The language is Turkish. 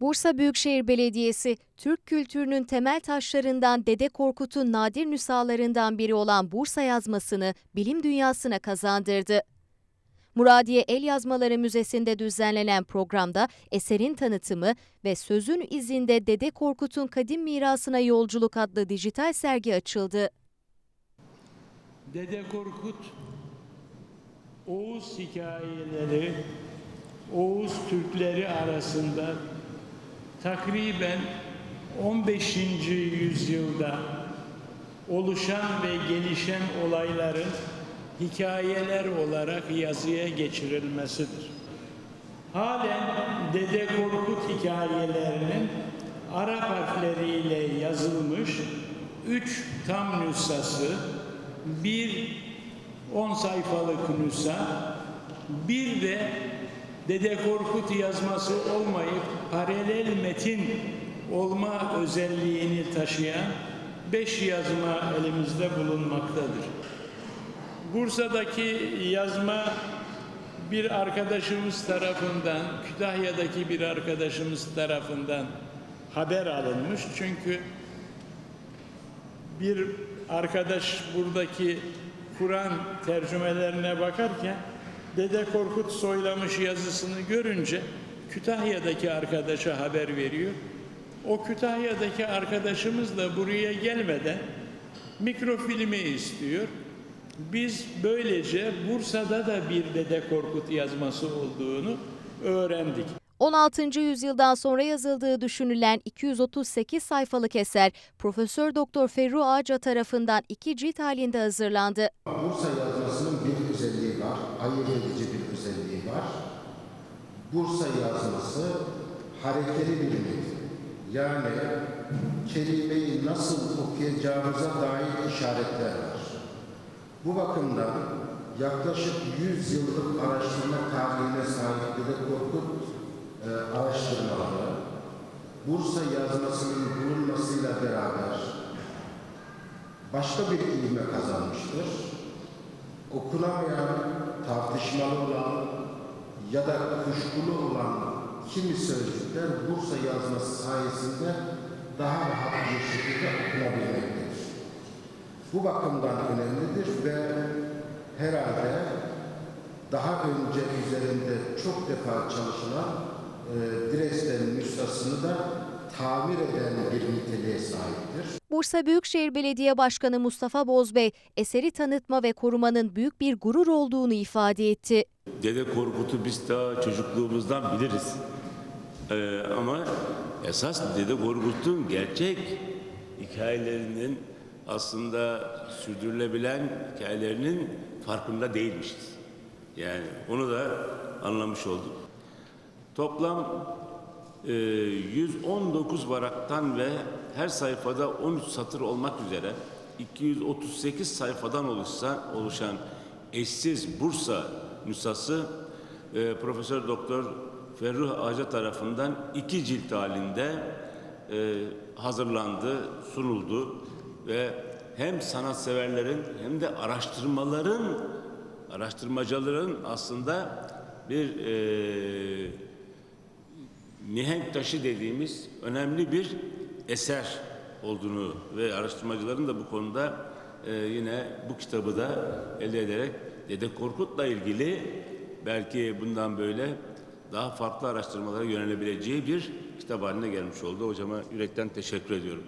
Bursa Büyükşehir Belediyesi, Türk kültürünün temel taşlarından Dede Korkut'un nadir nüshalarından biri olan Bursa yazmasını bilim dünyasına kazandırdı. Muradiye El Yazmaları Müzesi'nde düzenlenen programda eserin tanıtımı ve Sözün izinde Dede Korkut'un kadim mirasına yolculuk adlı dijital sergi açıldı. Dede Korkut Oğuz hikayeleri Oğuz Türkleri arasında takriben 15. yüzyılda oluşan ve gelişen olayların hikayeler olarak yazıya geçirilmesidir. Halen Dede Korkut hikayelerinin Arap harfleriyle yazılmış üç tam nüshası, bir 10 sayfalık nüsha, bir de Dede Korkut yazması olmayıp paralel metin olma özelliğini taşıyan beş yazma elimizde bulunmaktadır. Bursa'daki yazma bir arkadaşımız tarafından, Kütahya'daki bir arkadaşımız tarafından haber alınmış. Çünkü bir arkadaş buradaki Kur'an tercümelerine bakarken Dede Korkut soylamış yazısını görünce Kütahya'daki arkadaşa haber veriyor. O Kütahya'daki arkadaşımız da buraya gelmeden mikrofilmi istiyor. Biz böylece Bursa'da da bir Dede Korkut yazması olduğunu öğrendik. 16. yüzyıldan sonra yazıldığı düşünülen 238 sayfalık eser Profesör Doktor Ferru Ağaca tarafından iki cilt halinde hazırlandı. Bursa yazmasının ayırt edici bir özelliği var. Bursa yazması harekeli bilimi. Yani kelimeyi nasıl okuyacağımıza dair işaretler var. Bu bakımdan yaklaşık 100 yıllık araştırma tarihine sahip Dede Korkut e, araştırmaları, Bursa yazmasının bulunmasıyla beraber başka bir ilme kazanmıştır. Okunamayan, tartışmalı olan ya da kuşkulu olan kimi sözcükler Bursa yazması sayesinde daha rahat bir şekilde okunabilmektedir. Bu bakımdan önemlidir ve herhalde daha önce üzerinde çok defa çalışılan e, Dresden nüshasını da tamir eden bir niteliğe sahiptir. Bursa Büyükşehir Belediye Başkanı Mustafa Bozbey, eseri tanıtma ve korumanın büyük bir gurur olduğunu ifade etti. Dede Korkut'u biz daha çocukluğumuzdan biliriz. Ee, ama esas Dede Korkut'un gerçek hikayelerinin aslında sürdürülebilen hikayelerinin farkında değilmişiz. Yani onu da anlamış olduk. Toplam 119 varaktan ve her sayfada 13 satır olmak üzere 238 sayfadan oluşsa, oluşan eşsiz Bursa nüshası e, Profesör Doktor Ferruh Ağaca tarafından iki cilt halinde e, hazırlandı, sunuldu ve hem sanatseverlerin hem de araştırmaların, araştırmacıların aslında bir e, mihenk taşı dediğimiz önemli bir eser olduğunu ve araştırmacıların da bu konuda e, yine bu kitabı da elde ederek Dede Korkut'la ilgili belki bundan böyle daha farklı araştırmalara yönelebileceği bir kitap haline gelmiş oldu. Hocama yürekten teşekkür ediyorum.